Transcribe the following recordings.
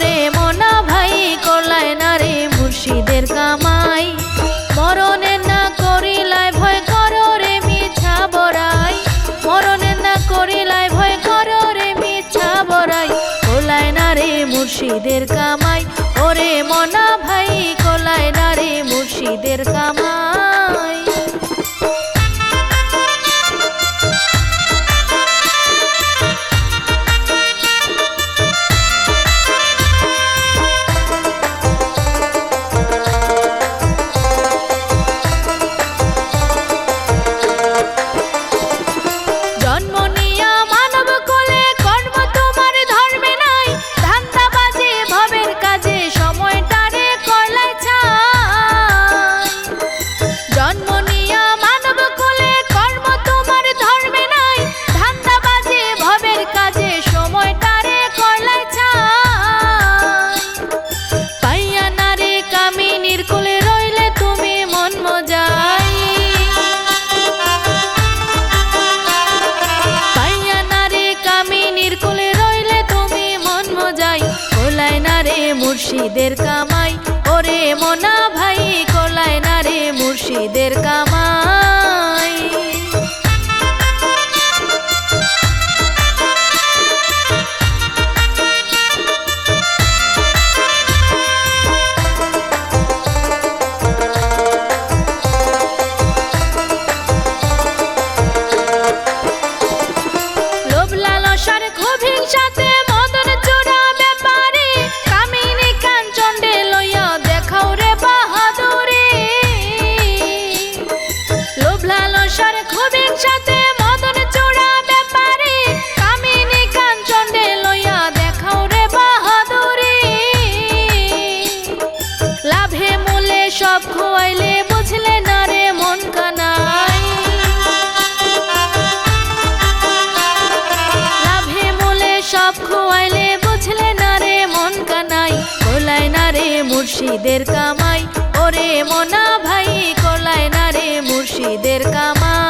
ওরে মনা ভাই করলায় না রে মুর্শিদের কামাই। মরণের না করিলায় ভয় কর রে মিছা বড়াই। মরণের না করিলায় ভয় কর রে মিছা বড়াই। কলায় না রে মুর্শিদের কামাই। ওরে মনা ভাই মুর্শিদের কামাই। ওরে মোনা ভাই কলায় না রে মুর্শিদের কামাই। লালসার খুব হিংসাতে মদন চোরা ব্যাপারে। কামিনী কাঞ্চন্ডে লইয়া দেখাও রে বাহাদুরি। লাভে মূলে সব খোয়াইলে বুঝলে না রে মন কানাই। লাভে মূলে সব খোয়াইলে বুঝলে না রে মন কানাই। কোলায় না রে মুর্শিদের মুর্শিদের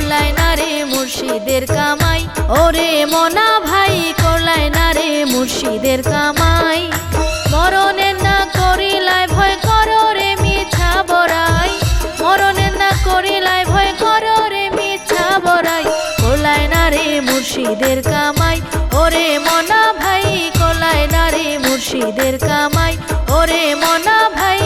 কোলায় না রে মুর্শিদের কামাই। ওরে মনা ভাই কোলায় না রে মুর্শিদের কামাই। মরণের না করিলাই ভয় করো রে মিছা বড়াই। মরণের না করিলাই ভয় করো রে মিছা বড়াই। কোলায় না রে মুর্শিদের কামাই। ওরে মনা ভাই কোলায় না রে মুর্শিদের কামাই। ওরে মনা ভাই